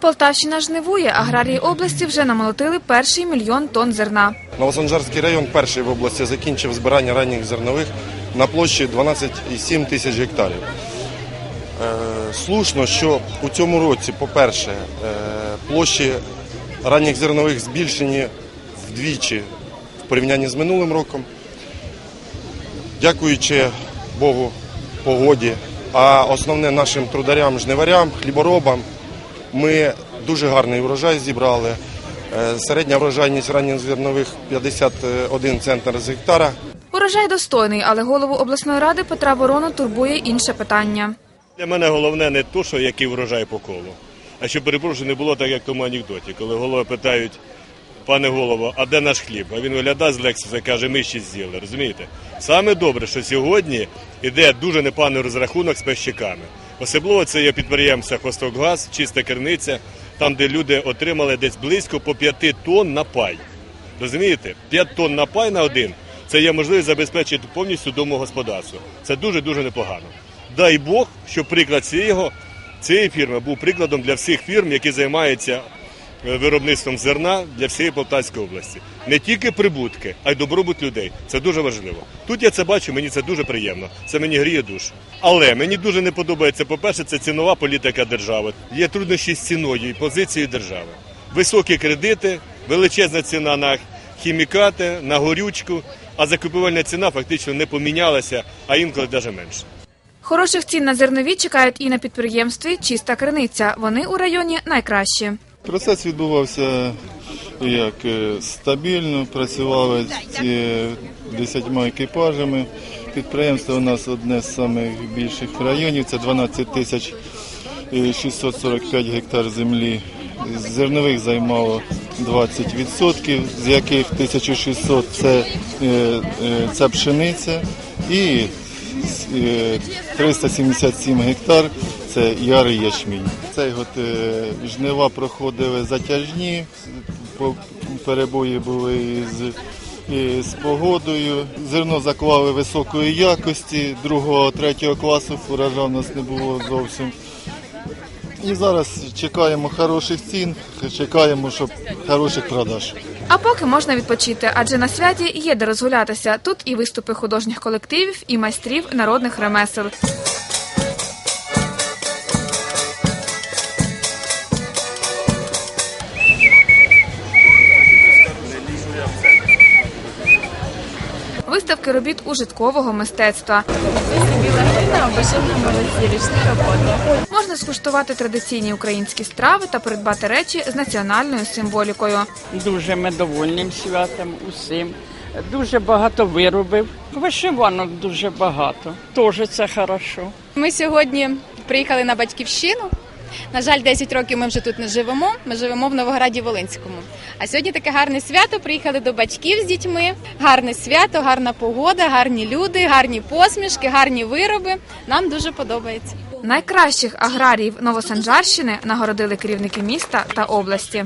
Полтавщина жнивує. Аграрії області вже намолотили перший мільйон тонн зерна. Новосанжарський район перший в області закінчив збирання ранніх зернових на площі 12,7 тисяч гектарів. Е, Слушно, що у цьому році, по-перше, е, площі ранніх зернових збільшені вдвічі в порівнянні з минулим роком. Дякуючи Богу, погоді, а основне нашим трударям, жниварям, хліборобам, ми дуже гарний урожай зібрали. Е, Середня врожайність ранніх зернових 51 центр з гектара. Урожай достойний, але голову обласної ради Петра Ворону турбує інше питання. Для мене головне не то, що який врожай по колу, а щоб перепрошую, не було так, як в тому анекдоті, коли голови питають, пане голово, а де наш хліб? А він виглядає з Лексуса і каже, ми ще з'їли, розумієте? Саме добре, що сьогодні йде дуже непоганий розрахунок з пещиками. Особливо це є підприємство Хостокгаз, чиста керниця, там, де люди отримали десь близько по 5 тонн на пай. Розумієте? 5 тонн на пай на один це є можливість забезпечити повністю домогосподарство. Це дуже-дуже непогано. Дай Бог, щоб приклад цієї, цієї фірми був прикладом для всіх фірм, які займаються виробництвом зерна для всієї Полтавської області. Не тільки прибутки, а й добробут людей. Це дуже важливо. Тут я це бачу, мені це дуже приємно. Це мені гріє душу. Але мені дуже не подобається, по-перше, це цінова політика держави. Є труднощі з ціною і позицією держави. Високі кредити, величезна ціна на хімікати, на горючку, а закупівельна ціна фактично не помінялася, а інколи навіть менше. Хороших цін на зернові чекають і на підприємстві Чиста криниця. Вони у районі найкращі. Процес відбувався як е, стабільно, працювали ці десятьма екіпажами. Підприємство у нас одне з найбільших в районі, це 12 тисяч е, 645 гектар землі. Зернових займало 20%, з яких 1600 це, е, е, це пшениця і е, 377 гектар це ярий ячмінь. Цей год е, жнива проходили затяжні, перебої були із, і з погодою. Зерно заклали високої якості, другого, третього класу урожаю у нас не було зовсім. І зараз чекаємо хороших цін, чекаємо, щоб хороших продаж. А поки можна відпочити, адже на святі є де розгулятися. Тут і виступи художніх колективів, і майстрів народних ремесел. Виставки робіт ужиткового мистецтва. Можна скуштувати традиційні українські страви та придбати речі з національною символікою. Дуже ми довольним святом усім. Дуже багато виробів. Вишиванок дуже багато. Теж це хорошо. Ми сьогодні приїхали на батьківщину. На жаль, 10 років ми вже тут не живемо. Ми живемо в Новограді Волинському. А сьогодні таке гарне свято. Приїхали до батьків з дітьми. Гарне свято, гарна погода, гарні люди, гарні посмішки, гарні вироби. Нам дуже подобається. Найкращих аграріїв Новосанжарщини нагородили керівники міста та області.